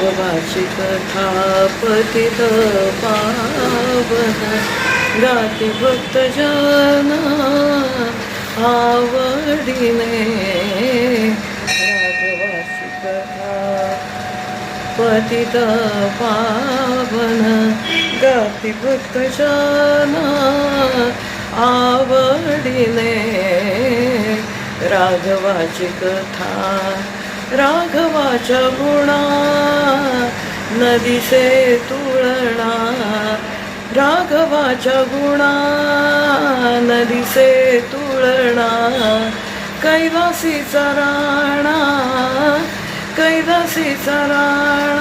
राघवाची कथा पतित पावन गाती भक्त जन आवडीने राघवाची कथा पतित पावन गाती भक्त जन आवडीने राघवाची कथा राघवाच्या गुणा नदीसे तुळणा. राघवाच्या गुणा नदीसे तुळणा. कैलासीचा राणा कैलासीचा राणा.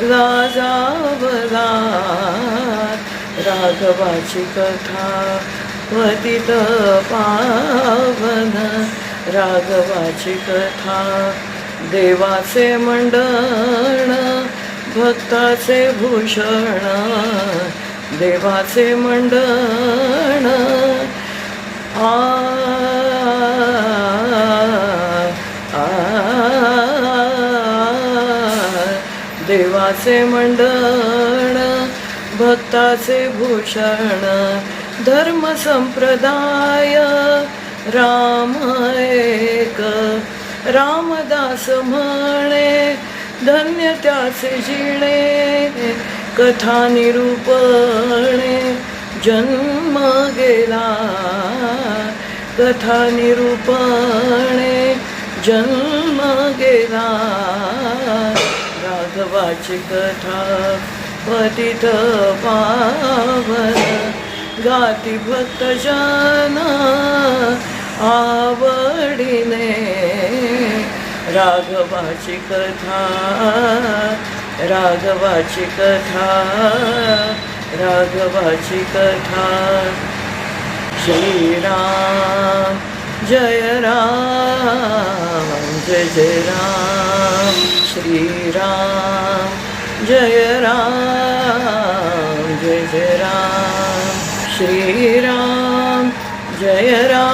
राजावला राघवाची कथा वतीत पावन. राघवाची कथा देवाचे मंडण भक्ताचे भूषण देवाचे मंडण. आ देवाचे मंडण भक्ताचे भूषण धर्म संप्रदाय राम एक रामदास म्हणे धन्य त्याचे जिणे कथा निरूपणे जन्म गेला. कथा निरूपणे जन्म गेला. राघवाची कथा पतित पावन गाती भक्त आवडीने राघवाची कथा राघवाची कथा राघवाची कथा. श्रीराम जय राम जय जय राम. श्रीराम जय राम जय जय राम. श्रीराम जय राम.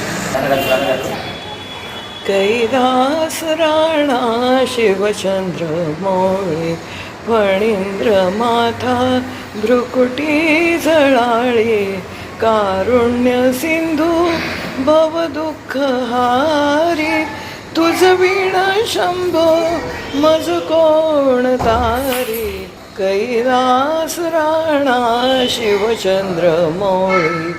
कैलास राणा शिवचंद्र मोळे फणींद्र माथा भ्रुकुटी झळाळे कारुण्य सिंधू भव दुःख हारी तुझ वीण शंभो मज कोण तारी? कैलास राणा शिवचंद्र मोळी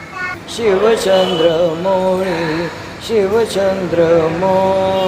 शिवचंद्र मोळी शिवचंद्र मोळी